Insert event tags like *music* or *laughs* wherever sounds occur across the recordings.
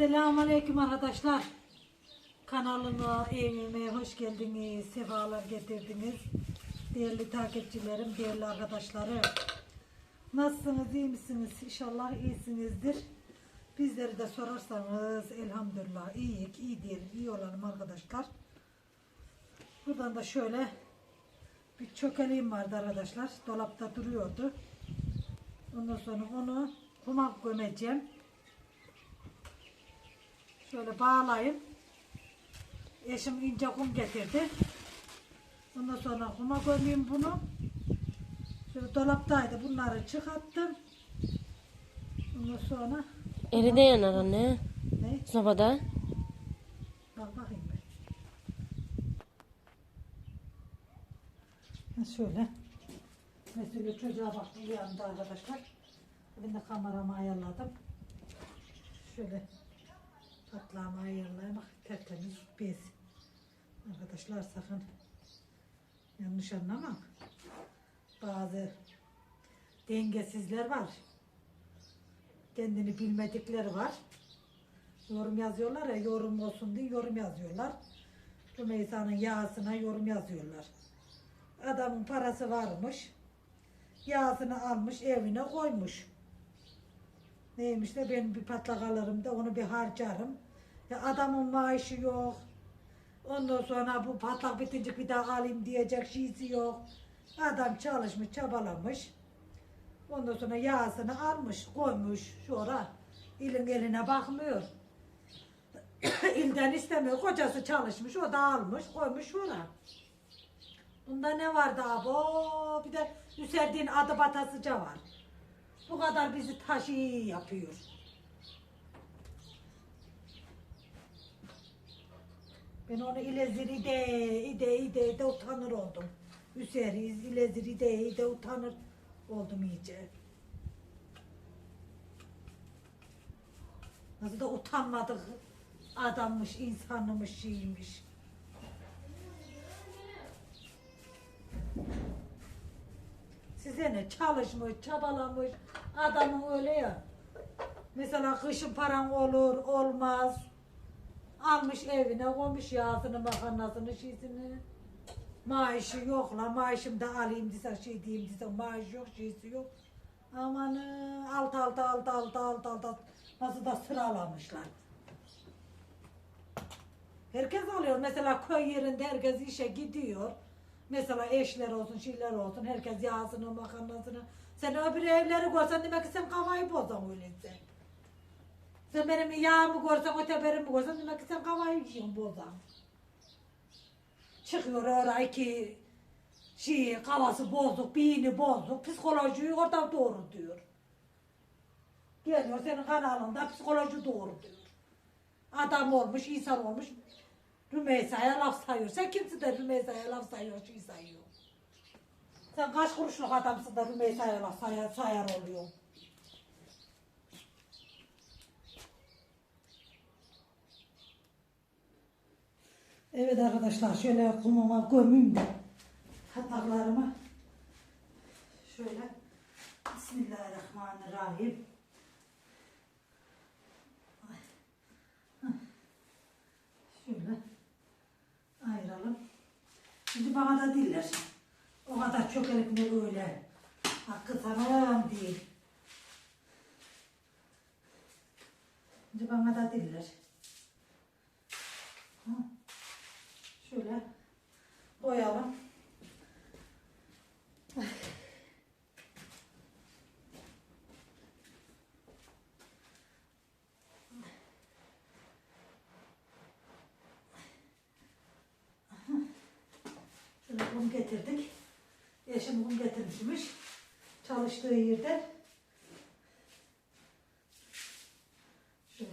Selamünaleyküm arkadaşlar. Kanalıma, evime hoş geldiniz. Sefalar getirdiniz. Değerli takipçilerim, değerli arkadaşlarım. Nasılsınız, iyi misiniz? İnşallah iyisinizdir. Bizleri de sorarsanız elhamdülillah iyiyik, iyi diyelim, iyi olalım arkadaşlar. Buradan da şöyle bir çökeliğim vardı arkadaşlar. Dolapta duruyordu. Ondan sonra onu kuma gömeceğim. Şöyle bağlayayım. Eşim ince kum getirdi. Ondan sonra kuma gömeyim bunu. Şöyle dolaptaydı. Bunları çıkarttım. Ondan sonra Eride yanar anne. ne? Sobada. Bak bakayım ben. Şöyle. Mesela çocuğa baktım uyandı arkadaşlar. Ben de kameramı ayarladım. Şöyle patlağımı ayarlayayım. Bak tertemiz bez. Arkadaşlar sakın yanlış anlama. Bazı dengesizler var. Kendini bilmedikleri var. Yorum yazıyorlar ya yorum olsun diye yorum yazıyorlar. Rümeysa'nın yağsına yorum yazıyorlar. Adamın parası varmış. Yağsını almış evine koymuş. Neymiş de ben bir patlak alırım da onu bir harcarım. Ya adamın maaşı yok. Ondan sonra bu patlak bitince bir daha alayım diyecek şeysi yok. Adam çalışmış, çabalamış. Ondan sonra yağsını almış, koymuş şura. İlin eline bakmıyor. *coughs* İlden istemiyor. Kocası çalışmış, o da almış, koymuş şura. Bunda ne vardı abo? Bir de Hüserdin adı batasıca var. Bu kadar bizi taşı yapıyor. Ben onu ilezir ide, ide, ide, ide utanır oldum. Hüseriz, ilezir ide, ide utanır oldum iyice. Nasıl da utanmadık adammış, insanmış, şeymiş. Size ne çalışmış, çabalamış adamın öyle ya. Mesela kışın paran olur, olmaz. Almış evine koymuş yağsını, makarnasını, şeysini. Maaşı yok la, maaşım da alayım dese şey diyeyim dese maaş yok, şeysi yok. Aman alt alt alt alt alt alt alt nasıl da sıralamışlar. Herkes alıyor. Mesela köy yerinde herkes işe gidiyor. Mesela eşler olsun, şeyler olsun. Herkes yağsını, makarnasını. Sen öbür evleri görsen demek ki sen kafayı bozan öyleyse. Sen benim yağımı görsen, öteberimi görsen demek ki sen kafayı yiyorsun bozan. Çıkıyor oraya ki şey, kafası bozuk, beyni bozuk, psikolojiyi orada doğru diyor. Geliyor senin kanalında psikoloji doğru diyor. Adam olmuş, insan olmuş. Rümeysa'ya laf sayıyor. Sen kimsin de Rümeysa'ya laf sayıyor, şey sayıyor. Sen kaç kuruşluk adamsın da Rümeysa'ya laf sayar, sayar oluyor. Evet arkadaşlar şöyle kumuma gömeyim de hataklarımı şöyle Bismillahirrahmanirrahim. Şöyle ayıralım. Şimdi bana da diller. O kadar çökelik ne öyle. Hakkı tanım değil. Şimdi bana da diller. Şöyle koyalım. Şöyle kum getirdik. Eşim kum getirmişmiş. Çalıştığı yerde. Şöyle.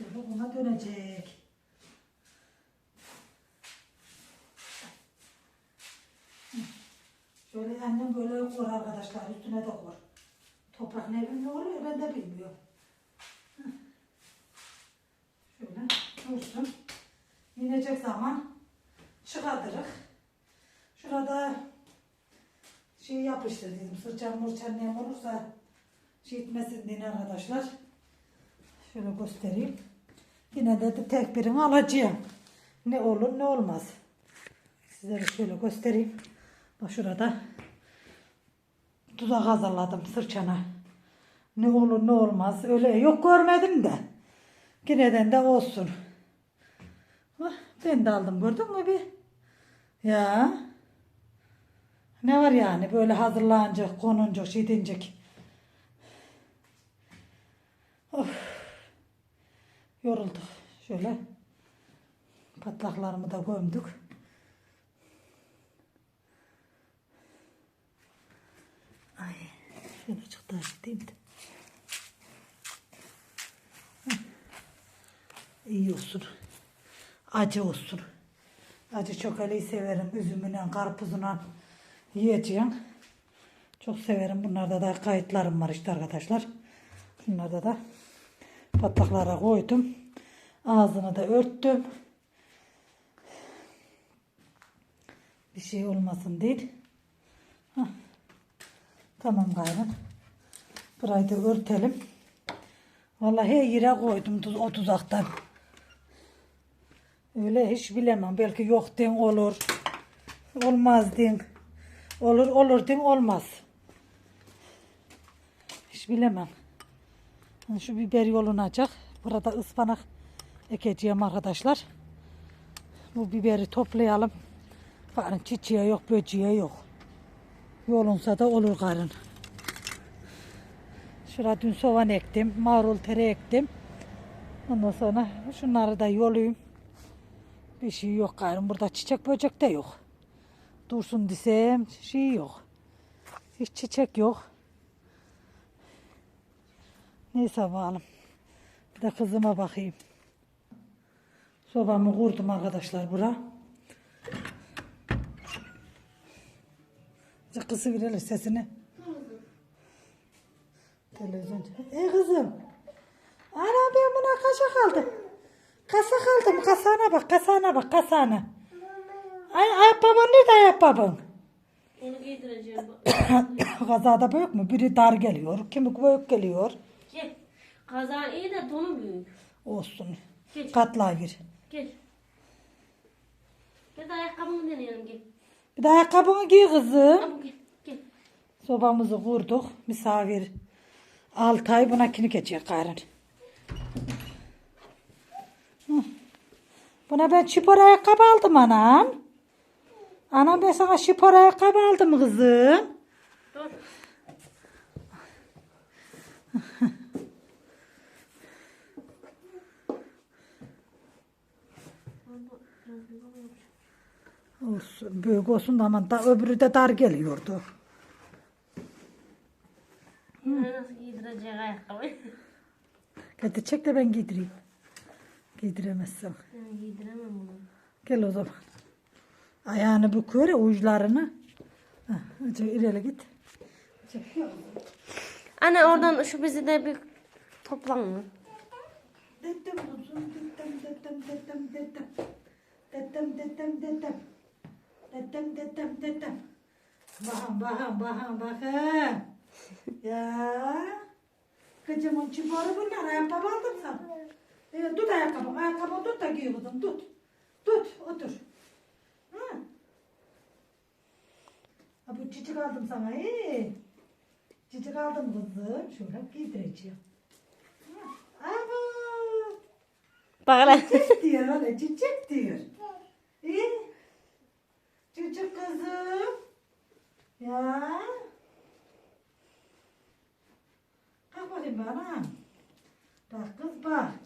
Böyle buna dönecek. Şöyle annem böyle koyar arkadaşlar üstüne de koy. Toprak ne bilmiyor ben de bilmiyorum. Şöyle dursun. İnecek zaman çıkartırız. Şurada şey yapıştır dedim. Sırçan mırçan ne olursa şey etmesin diye arkadaşlar. Şöyle göstereyim. Yine de, tek birini alacağım. Ne olur ne olmaz. Sizlere şöyle göstereyim. Bak şurada tuzak hazırladım sırçana. Ne olur ne olmaz. Öyle yok görmedim de. Yineden de olsun. Bak, ben de aldım gördün mü bir? Ya. Ne var yani böyle hazırlanacak, konunacak, şey denecek. Of. Yorulduk. Şöyle patlaklarımı da gömdük. Ay, şöyle çıktı değil. İyi olsun. Acı olsun. Acı çok öyle severim. Üzümüyle, karpuzuna yiyeceğim. Çok severim. Bunlarda da kayıtlarım var işte arkadaşlar. Şunlarda da patlaklara koydum. Ağzını da örttüm. Bir şey olmasın değil. Tamam gayrı. Burayı da örtelim. Vallahi yere koydum tuz, o tuzaktan. Öyle hiç bilemem. Belki yok den olur. Olmaz den. Olur olur den olmaz. Hiç bilemem. Şu biber yolunacak. Burada ıspanak ekeceğim arkadaşlar. Bu biberi toplayalım. Bakın çiçeği yok, böceği yok. Yolunsa da olur karın. Şurada dün soğan ektim. Marul tere ektim. Ondan sonra şunları da yolayım. Bir şey yok gayrım. Burada çiçek böcek de yok. Dursun desem şey yok. Hiç çiçek yok. Neyse bakalım. Bir de kızıma bakayım. Sobamı kurdum arkadaşlar bura. Kızı verelim sesini. Televizyon. Ey kızım. Ana ben buna kaşa kaldım. Kasa kaldım. Kasana bak. Kasana bak. Kasana. Ay ayakkabın nerede ayakkabın? Onu giydireceğim. *coughs* Kazada büyük mü? Biri dar geliyor. Kimi büyük geliyor. Gel. Kaza iyi de donu büyük. Olsun. Geç. Katlayır. Gel. Gel de ayakkabımı deneyelim gel. Bir de ayakkabını giy kızım. Tamam gel. Gel. Sobamızı kurduk. Misafir. Altay buna kini geçecek gayrın. Hı. Buna ben spor ayakkabı aldım anam. Anam ben sana spor ayakkabı aldım kızım. Dur. Olsun, büyük olsun da aman da öbürü de dar geliyordu. Nasıl giydirecek ayakkabı? Hadi çek de ben giydireyim. Giydiremezsem. Ben giydiremem bunu. Gel o zaman. Ayağını büküyor ya uçlarını. Hah, Önce ileri git. Anne oradan şu bizi de bir toplan mı? Dedem uzun dedem dedem dedem dedem. Dedem dedem dedem. Dedem dedem dedem. Bakın bakın bakın bakın. ya. Kızımın çıbarı bunlar ayakkabı aldım sana. E, tut ayakkabı. Ayakkabı tut da giy kızım tut. Tut otur. Hı. Ha, bu çiçek aldım sana. Ee. Çiçek aldım kızım. Şöyle giydireceğim. Ama. Bak hele. Çiçek *laughs* diyor öyle çiçek diyor. İyi. Çocuk kızım. Ya. Kalk bakayım bana. Bak kız bak.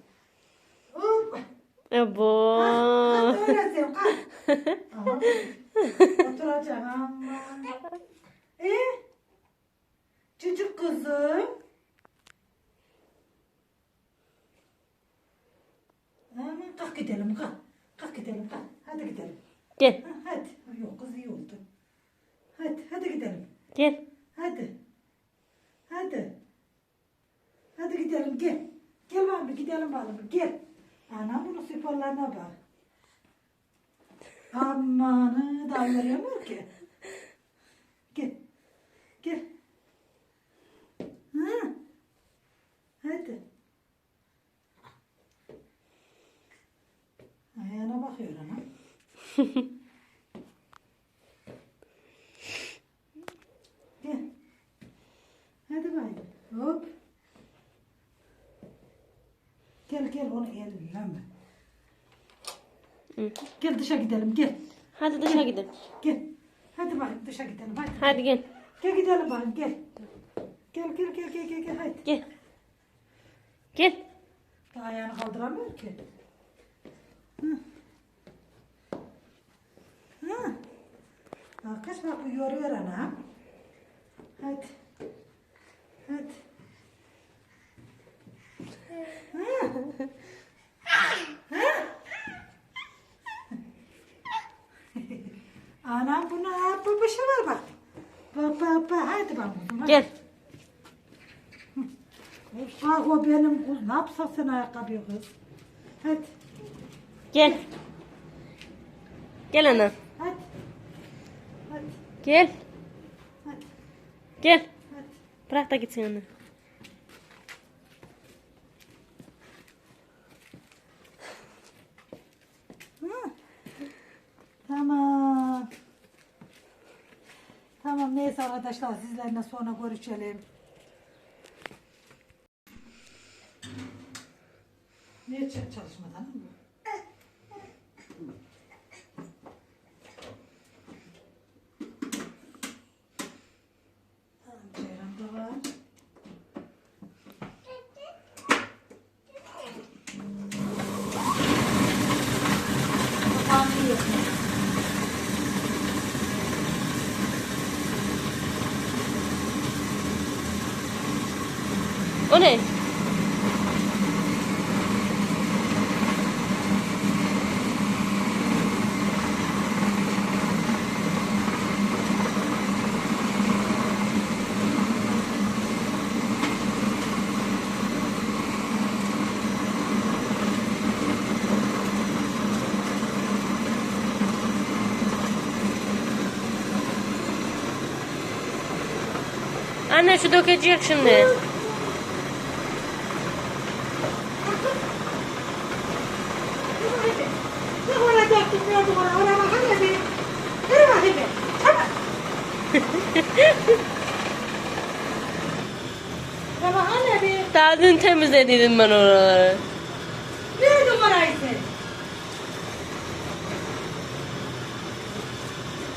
Ebo. Kalk öyle. Çocuk kızım. Aman kalk gidelim kalk. Kalk gidelim kalk. Hadi gidelim. Gel. Ha, hadi. Yok kız iyi oldu. Hadi hadi gidelim. Gel. Hadi. Hadi. Hadi gidelim gel. Gel bakalım gidelim bakalım gel. Ana bunun sporlarına bak. Amanı da veriyor ki. Gel. Gel. Ha. Hadi. Ayağına bakıyor ana. *laughs* Gel. Hadi bayım. Hop. Gel gel onu elleme. Hı. Gel dışa gidelim gel. Hadi dışarı gidelim. Gel. Hadi bakayım dışa gidelim hadi. Hadi gel. Gel gidelim bakayım gel. Gel gel gel gel gel gel hadi. Gel. Gel. Daha ayağını kaldıramıyor ki. Hı. Hı. Kız bak bu yoruyor ana. Hadi. Hadi. Anam buna şey var bak. Bak bak bak hadi bak. Gel. Bak o benim kız. Ne yapsa sen ayakkabıyı kız. Hadi. Gel. Gel ana. Hadi. Hadi. Gel. Hadi. Gel. Hadi. Bırak da gitsin ana. Hı. Tamam. Tamam neyse arkadaşlar sizlerle sonra görüşelim. Niye çalışmadan mı? Tamam, Ceylan da var. Kapağını yiyorsun. O ne? Anne şu dökecek şimdi. Ne olacak bilmiyordum ona. Ona bakana bir. Dur bakayım bir. Tamam. Ona bakana bir. Daha dün temizlediydim ben oraları. Nerede orayı sen?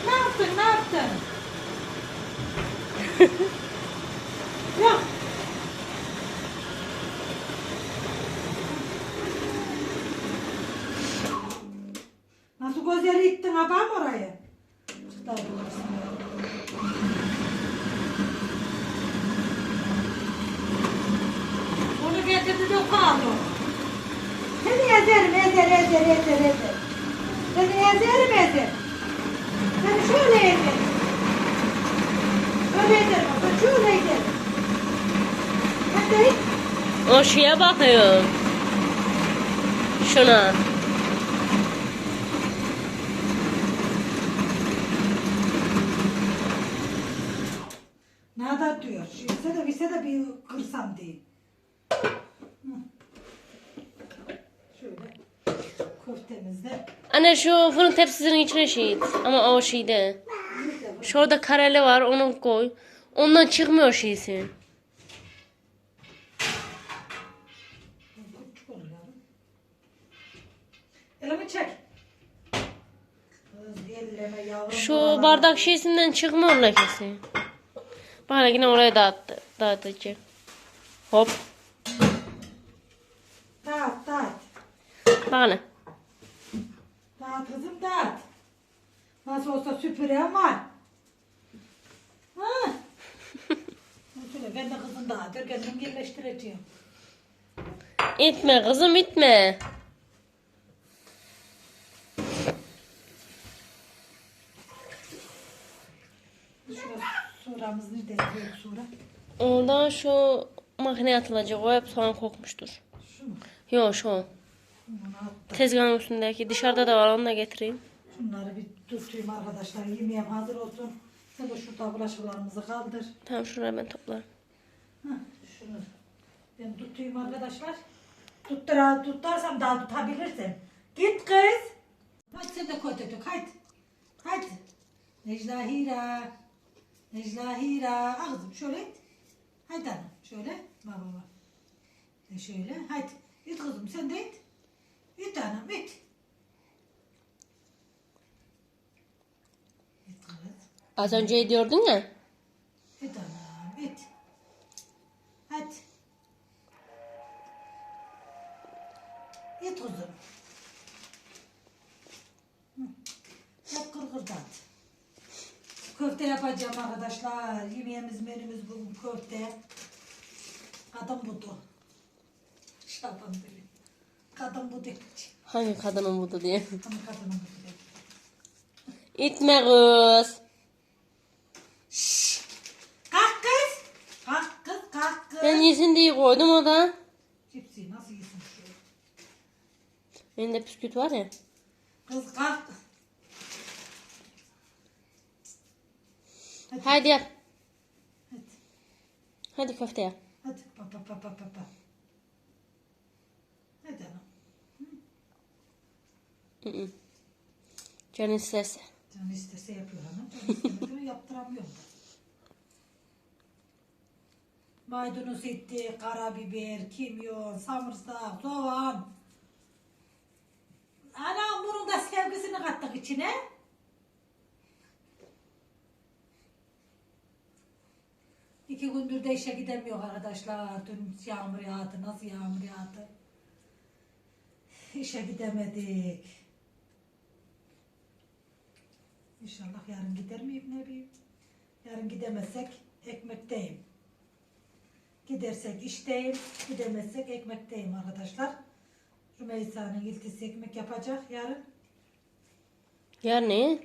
Ne yaptın? Ne yaptın? Yok. Nasıl gözleri ittin abam orayı? Çıktı ablasın. Onu getirdi de kaldı. Seni ezerim, ezer, ezer, ezer, ezer. Seni ezerim, ezer. Seni şöyle ezerim. Şöyle ezerim, bak şöyle ezerim. Hadi. Şeye bakıyor. Şuna. Nada diyor. Bilse de bilse de bir kırsam diye. Şöyle. Köftemizde. Anne şu fırın tepsisinin içine şey it. Ama o şeyde. Şurada kareli var onu koy. Ondan çıkmıyor şeysi. Elimi çek. Kız elleme yavrum. Şu buralar. bardak şeysinden çıkmıyor lekesi. Bana yine oraya dağıttı, dağıtacak. Hop. Dağıt dağıt. Bana. Dağıt kızım dağıt. Nasıl olsa süpüren var. Ha. *laughs* Şöyle ben de kızım dağıtır kendim yerleştireceğim. İtme kızım itme. Suramız nerede büyük sura? Oradan şu makineye atılacak. O hep soğan kokmuştur. Şu mu? Yok şu. Attım. Tezgahın üstündeki. Dışarıda da var onu da getireyim. Şunları bir tutayım arkadaşlar. Yemeğim hazır olsun. Sen de şurada bulaşıklarımızı kaldır. Tamam şuraya ben toplarım. Hah, şunu ben tutayım arkadaşlar. Tuttura, tutarsam daha tutabilirsin. Git kız. Hadi sen de koy dök. Hadi. Hadi. Necla Hira. Necla Hira. Kızım şöyle it. Hadi anam. Şöyle. Bak bak bak. E şöyle. Hadi. İt kızım sen de it. İt anam it. İt kız. Az önce diyordun ya. Et anam et. Hadi. Et kuzum. Hı. Yap kır kır da at. Köfte yapacağım arkadaşlar. Yemeğimiz menümüz bugün köfte. Kadın budu. Şaban dedi. Kadın budu. Hangi kadının budu diye. Kadının budu. dedi. İtme kız. Kalk kız. Kalk kız kalk kız. Ben yesin diye koydum o da. Cipsi nasıl yesin şu? Elinde püsküt var ya. Kız kalk. Hadi. Hadi yap. Hadi. Hadi köfte yap. Hadi. Pa pa pa pa pa pa. Hadi anam. Canın isterse. Can istese yapıyor hanım. Can istemediğini yaptıramıyorum da. Maydanoz etti, karabiber, kimyon, samırsak, soğan. Anam bunun da sevgisini kattık içine. İki gündür de işe gidemiyor arkadaşlar. Dün yağmur yağdı. Nasıl yağmur yağdı? İşe gidemedik. İnşallah yarın gider miyim ne bileyim. Yarın gidemezsek ekmekteyim. Gidersek işteyim, gidemezsek ekmekteyim arkadaşlar. Rümeysa'nın iltisi ekmek yapacak yarın. Yarın ne?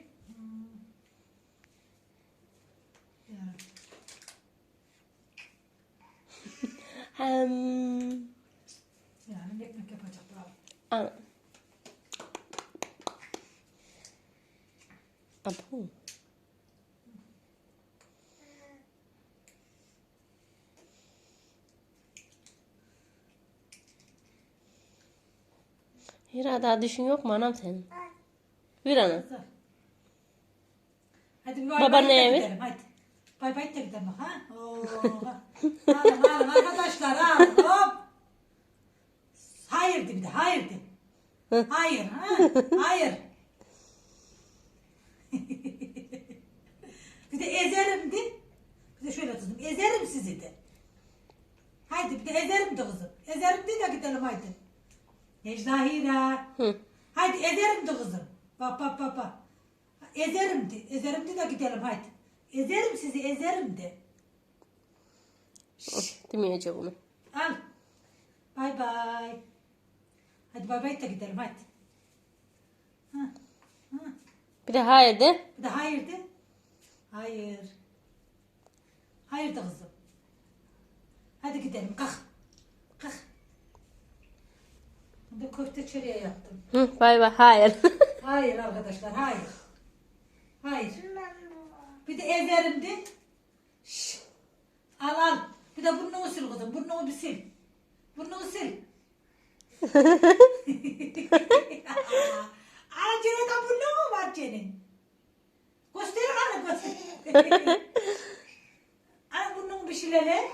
Yarın. Yarın ekmek yapacaklar. Ana. Abu. Hira daha düşün yok mu anam senin? Bir anam. Hadi bir bay Babaanne bay da evi. gidelim hadi. Bay bay da gidelim ha. Oo. alın alın arkadaşlar alın hop. Hayır de bir de hayır de. Hayır ha. Hayır. Bir de ezerim de. Bir de şöyle kızım ezerim sizi de. Haydi bir de ezerim de kızım. Ezerim de de gidelim haydi. Necla Hira. Hı. Haydi ezerim de kızım. Bak bak bak bak. Ezerim de. Ezerim de de gidelim haydi. Ezerim sizi ezerim de. Demeyecek onu. Al. Bay bay. Hadi bay bay da gidelim hadi. Ha. Ha. Bir de hayır de. Bir de hayır de. Hayır. Hayır da kızım. Hadi gidelim kalk. Kalk. De köfte çöreği yaptım. Hı, bay bay hayır. *laughs* Hayır arkadaşlar hayır. Hayır. Bir de ezerim de. Şşş. Al al. Bir de burnunu sil kızım. Burnunu bir sil. Burnunu sil. *laughs* *laughs* Ana Ceren'de burnu mu var senin? Göster ana göster. *laughs* ana burnunu bir sil hele.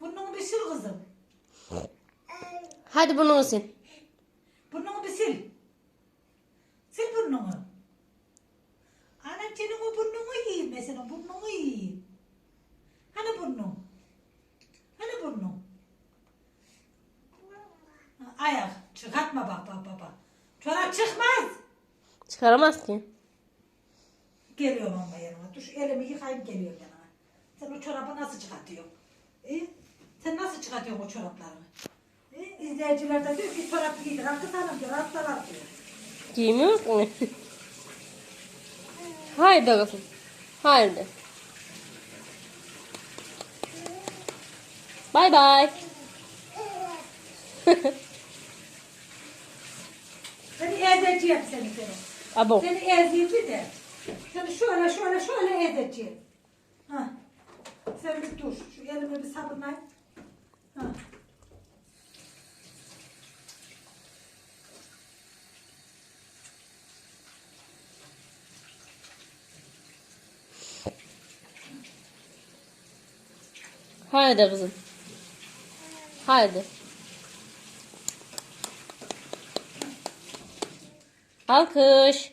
Burnunu bir sil kızım. Hadi bunu sil. Burnunu bir sil. Sil burnunu. Anam senin o burnunu yiyeyim mesela burnunu yiyeyim. Hani burnun? Hani burnun? Ayak çıkartma bak bak bak bak. Çorap çıkmaz. Çıkaramaz ki. Geliyorum ama yanıma. Dur elimi yıkayayım geliyorum yanıma. Sen o çorabı nasıl çıkartıyorsun? E? Sen nasıl çıkartıyorsun o çoraplarını? E? İzleyiciler de diyor ki çorap giydir. Hakkı hanım diyor. Hastalar diyor. Giymiyor mu? hayır de kızım. Hayır de. Bay bay. Seni ezeceğim seni seni. Abo. Seni ezeyim bir de. Seni şöyle şöyle şöyle edeceğim. Ha. Sen bir dur. Şu elime bir sabunlayın. Ha. Haydi kızım. Haydi. Alkış.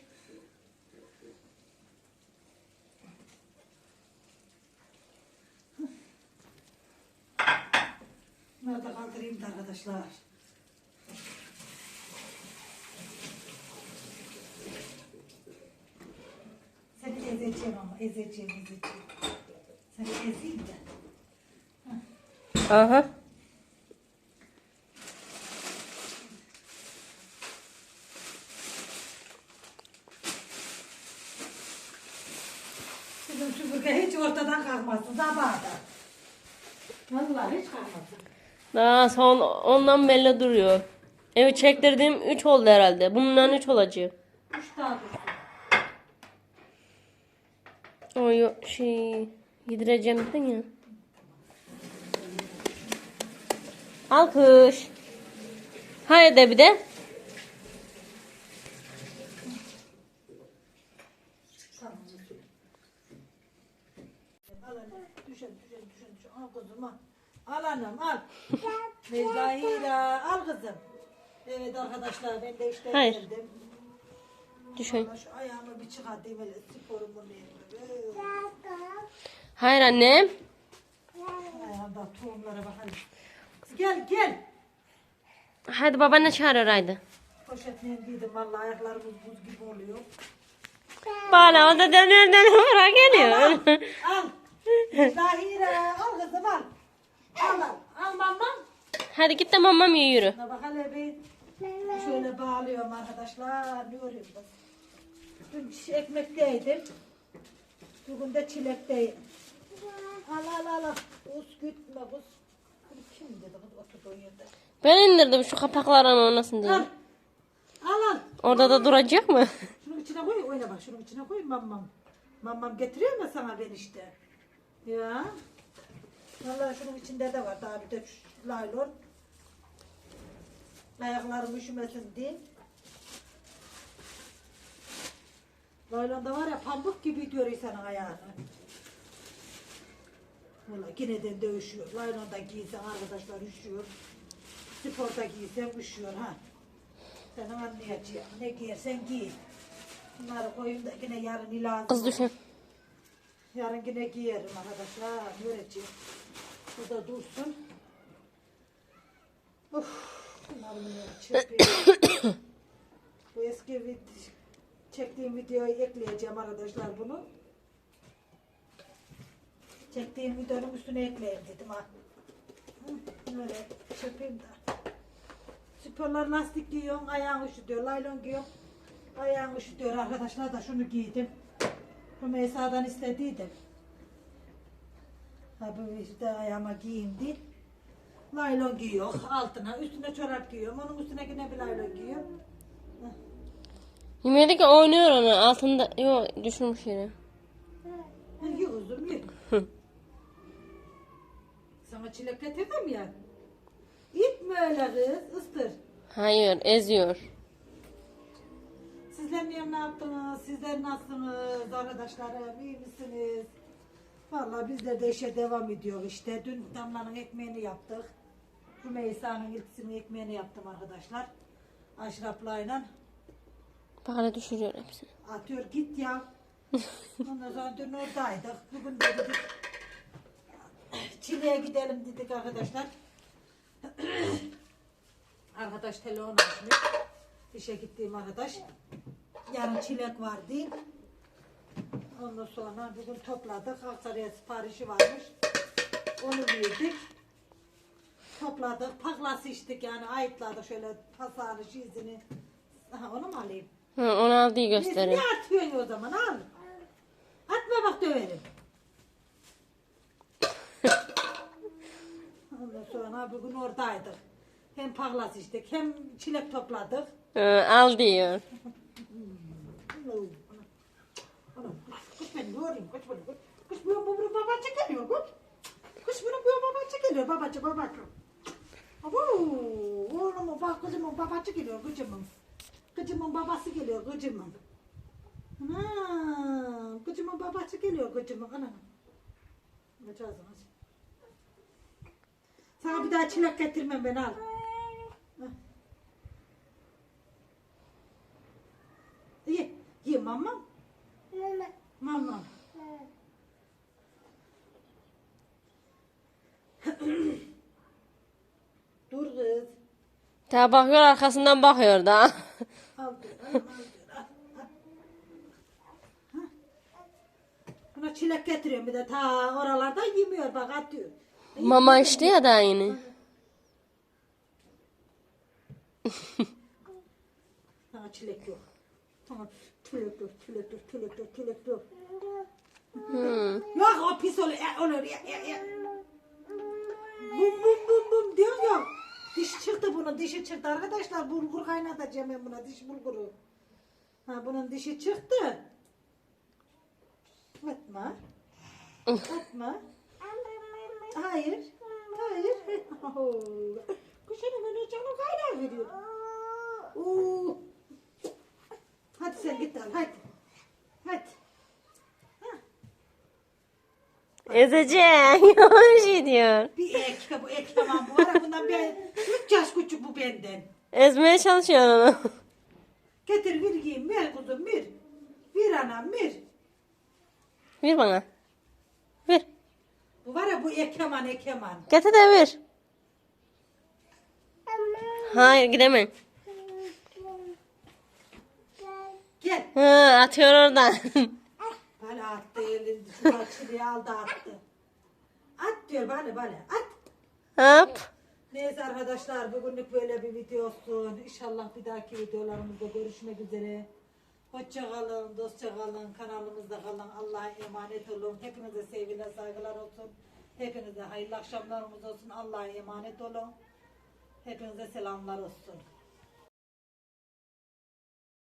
Da da arkadaşlar. Seni ezeceğim ama ezeceğim ezeceğim. Seni ezeyim de. Aha. Bizim süpürge hiç ortadan kalkmasın sabahda. Vallahi hiç kalkmasın. Daha son ondan belli duruyor. Evet çektirdiğim 3 oldu herhalde. Bundan 3 olacak. Üç daha dursun. O yo- şey yedireceğim dedin ya. Alkış. Haydi bir de. Düşen düşen düşen. Al kızım al. Al annem al. Neclahira al kızım. Evet arkadaşlar ben de işte Hayır. geldim. Düşün. Vallahi Şu ayağımı bir çıkartayım hele sporumu neyim. Hayır annem. Ayağımda tohumlara bakalım. Gel gel. Hadi babaanne çağırır haydi. Poşetine giydim vallahi ayaklarımız buz gibi oluyor. Bana o da dönüyor dönüyor bırak geliyor. Al. Neclahira al kızım al. Al al. Al mamam. Hadi git de mamam ye yürü. Bak hele bir şöyle bağlıyorum arkadaşlar. Ne ben? Dün şiş- ekmekteydim. Bugün de çilekteyim. Al al al al. Us gütme us. Kim dedi kız oturduğu yerde? Ben indirdim şu kapaklarını oynasın Al. diye. Al al. Orada da duracak mı? *laughs* Şunun içine koy. Oyna bak şunun içine koy mamam. Mamam getiriyor mu sana ben işte? Ya. Vallahi şunun içinde de var. Daha bir de şu laylon. Ayaklarım üşümesin diye. Laylonda var ya pamuk gibi diyor sana ayağını. Valla yine de dövüşüyor. Laylonda giysen arkadaşlar üşüyor. Sporda giysen üşüyor ha. Sen anlayacaksın. Ne giyersen giy. Bunları koyayım da yine yarın ilazım. Kız düşün. Yarın yine giyerim arkadaşlar. Göreceğim. Bu da dursun. Uf. *coughs* Bu eski vid çektiğim videoyu ekleyeceğim arkadaşlar bunu. Çektiğim videonun üstüne ekleyeyim dedim ha. Böyle çekeyim de. Sporlar lastik giyiyorum, ayağın üşütüyor. Laylon giyiyorum, ayağın üşütüyor arkadaşlar da şunu giydim. Rümeysa'dan istediydim. Ha bu işte ayağıma giyeyim diye. Laylon giyiyor altına, üstüne çorap giyiyorum. Onun üstüne yine bir laylon giyiyorum. Yemeğe ki oynuyor onu altında. Yo düşürmüş yere. Ye uzun ye. Sana çilek getirdim ya. İt mi öyle kız? Istır. Hayır eziyor. Sizler niye ne yaptınız? Sizler nasılsınız arkadaşlarım? İyi misiniz? Vallahi bizler de işe devam ediyor işte. Dün Damla'nın ekmeğini yaptık. Rümeysa'nın ilkisinin ekmeğini yaptım arkadaşlar. Aşraf'layla. Bak hele düşürüyor hepsini. Atıyor git ya. *laughs* Ondan sonra dün oradaydık. Bugün de dedik Çile'ye gidelim dedik arkadaşlar. *clears throat* arkadaş telefon açmış. İşe gittiğim arkadaş. Yarın çilek var değil. Ondan sonra bugün topladık. Aksaray'a siparişi varmış. Onu verdik. Topladık. Paklası içtik yani ayıtladık şöyle pasağını çizini. Aha, onu mu alayım? Hı, onu aldığı Ne gösteriyor. atıyorsun o zaman al. Atma bak döverim. *laughs* Ondan sonra bugün oradaydık. Hem paglas içtik hem çilek topladık. Hı, al diyor. *laughs* Yorayım. Kış bunu. Kış, kış bunu bu bunu babacık geliyor. Kış. Kış bunu bu babacık geliyor. Babacık babacık. Abo, oğlumun bak kızımın babacık geliyor kızımın. Kızımın babası geliyor kızımın. Ana, kızımın babası geliyor kızımın. Ana. Ne çağırsın Sana bir daha çilek getirmem ben al. Ye, ye mamam. Mamam. *coughs* Dur kız. Ta bakıyor arkasından bakıyor da. *laughs* Al dur, al, al dur, al, al. Hah. Buna çilek getiriyorum bir de ta oralarda yemiyor bak atıyor. Mama işte ya da yine. Ha çilek yok. Ha, çilek yok, çilek yok. Hmm. Yok o pis olur, e, olur ya, ya. Bum bum bum bum diyor ya. Diş çıktı bunun, dişi çıktı arkadaşlar. Bulgur kaynatacağım ben buna, diş bulguru. Ha bunun dişi çıktı. Atma. Atma. Hayır. Hayır. *laughs* Kuşanın önü canım kaynar veriyor. Oo. Hadi sen git al hadi. Hadi. Ezeceksin. *laughs* Yanlış şey diyor. Bir ek bu ek tamam bu var ya, bundan bir üç yaş küçük bu benden. Ezmeye çalışıyor onu. Getir bir giyin ver kuzum bir. Bir anam bir. Ver bana. Ver. Bu var ya bu ekeman ekeman. Getir de ver. Hayır gidemem. Gel. Ha, atıyor oradan. *laughs* Bale attı elini şu açılıyı aldı attı. At diyor bale bale at. Hop. Neyse arkadaşlar bugünlük böyle bir video olsun. İnşallah bir dahaki videolarımızda görüşmek üzere. Hoşça kalın, dostça kalın, kanalımızda kalın. Allah'a emanet olun. Hepinize sevgiler, saygılar olsun. Hepinize hayırlı akşamlarımız olsun. Allah'a emanet olun. Hepinize selamlar olsun.